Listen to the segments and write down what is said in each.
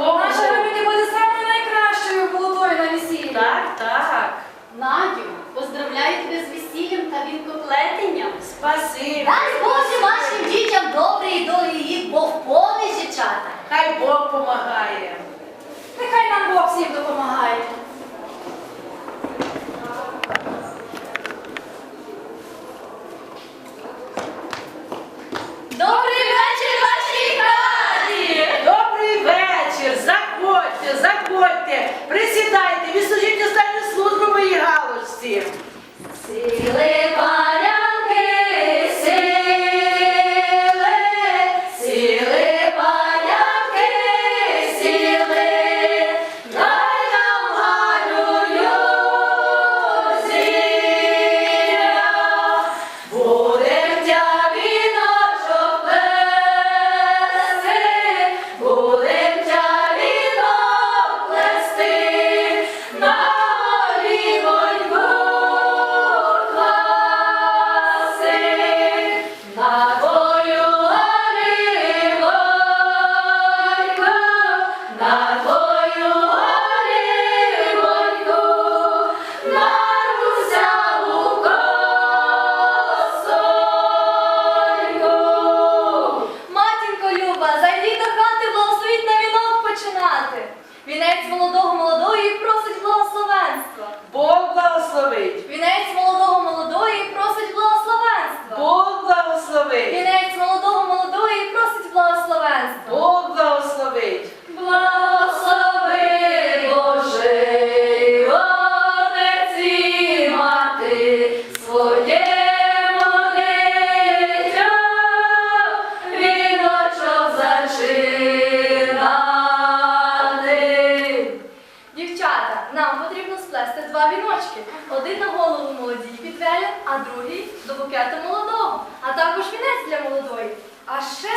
Наша Роміка буде саме найкращою колотою на весіллі. Так, так. Надю, поздравляю тебе з весіллям та вінкоплетенням. Спасибі. Дай Боже вашим дітям добре і долі їх Бог повний дівчата. Хай Бог помагає. Нехай нам Бог всім допомагає. Один на голову молодій підвеля, а другий до букета молодого, а також вінець для молодої. А ще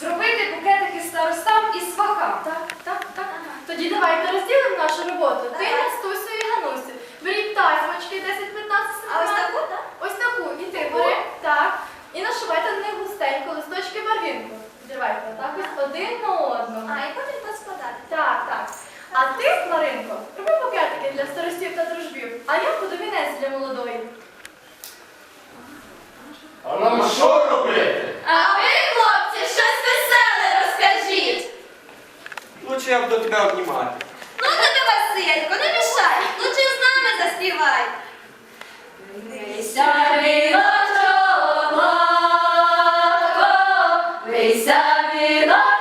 зробити букетики старостам і свахам. Так, так, так. Тоді давайте розділимо нашу роботу. Ти Настусю і Ганусю. Беріть тайфочки 10-15 см. А ось таку, так? Ось таку. І ти бери. Так. І нашивайте на них густенько листочки барвінку. Давайте так ось один на одному. А, і потім поскладати. Так, так. А ти, Маринко, роби букетики для старостів та дружбів, а я буду вінець для молодої. А нам що робити? А ви, хлопці, щось веселе розкажіть. Лучше я буду тебе обнімати. Ну тобі, Василько, не мішай. Лучше з нами заспівай. Вися віночок, гладко, вися віночок,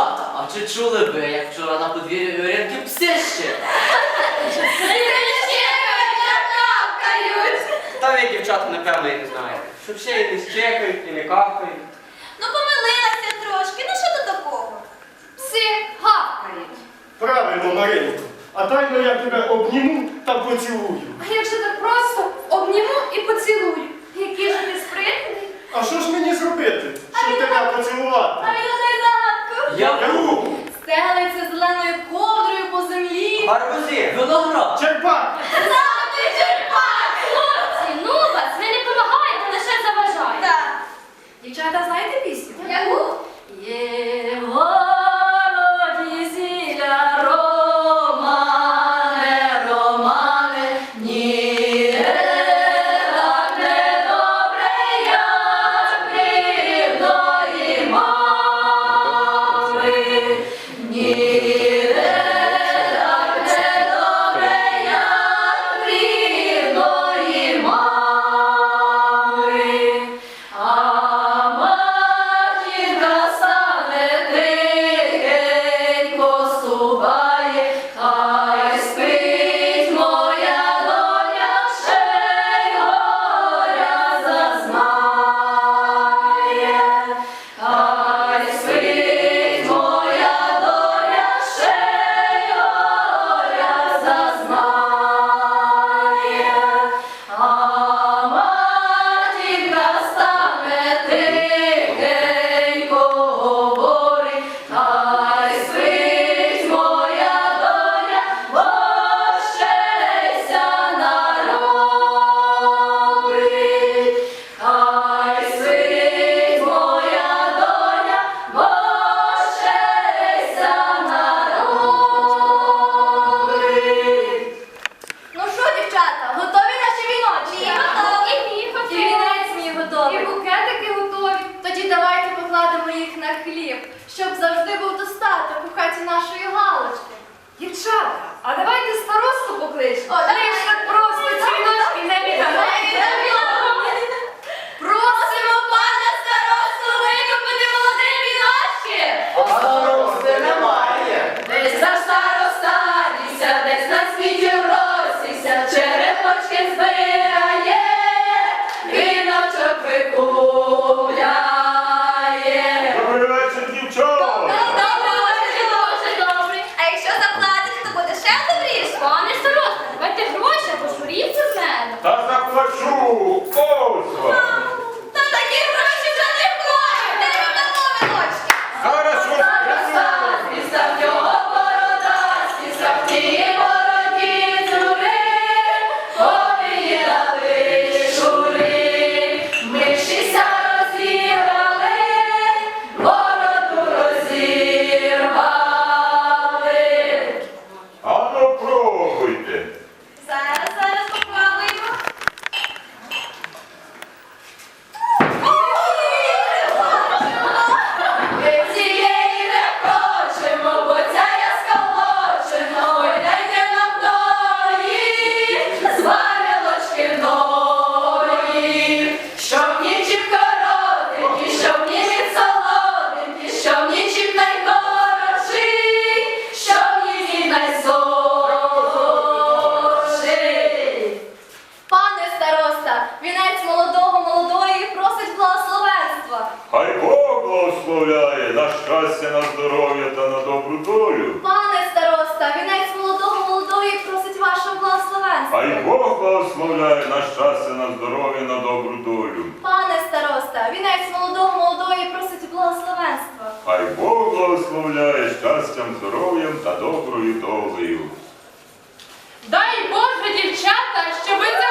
Дівчата, а чи чули ви, як вчора на подвір'ї Оренки пси ще? Та ви, дівчата, напевно, і не знаєте. Щоб ще і не щекають, і не кахають. Ну помилилася трошки, ну що до такого? Пси гавкають. Правильно, Маринко. А дай ну я тебе обніму та поцілую. А якщо так просто обніму і поцілую. Який же ти спритний. А що ж мені зробити, щоб тебе поцілувати? А він Яку? Стелиться зеленою ковдрою по землі. Гарбузи! виноград. Черпак! Хай Бог благословляє на щастя, на здоров'я та на добру долю. Пане староста, вінець молодого молодої просить вашого благословенства. Хай Бог благословляє на щастя, на здоров'я, на добру долю. Пане староста, вінець молодого молодої просить благословенства. Хай Бог благословляє щастям, здоров'ям та доброю долею. Дай Боже, дівчата, щоб ви це!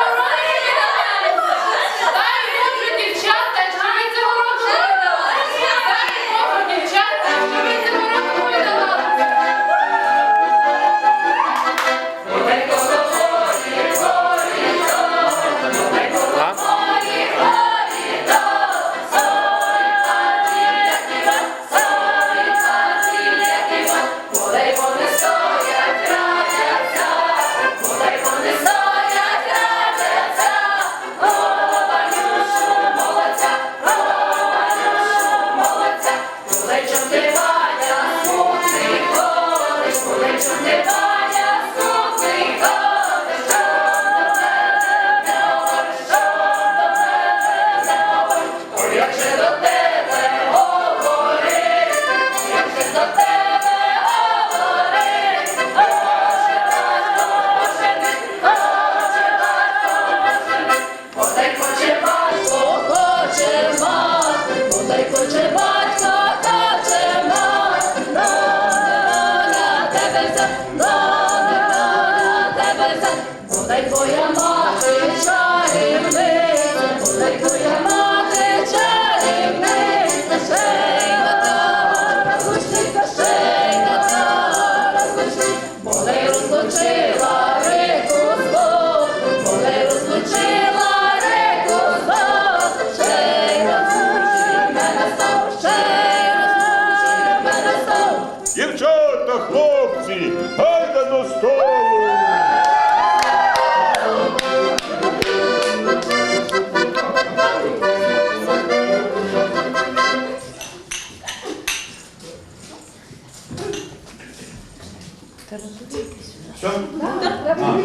Подай твоя мати чарівниця, подай твоя мати чарівниця, шейна та розлучника, шейна та розлучник, розлучила рику зло, болей розлучила рику мене став, шейна розлучила мене став. Дівчата, хлопці, гайда до столу! Dramaturg. Şu? Ha.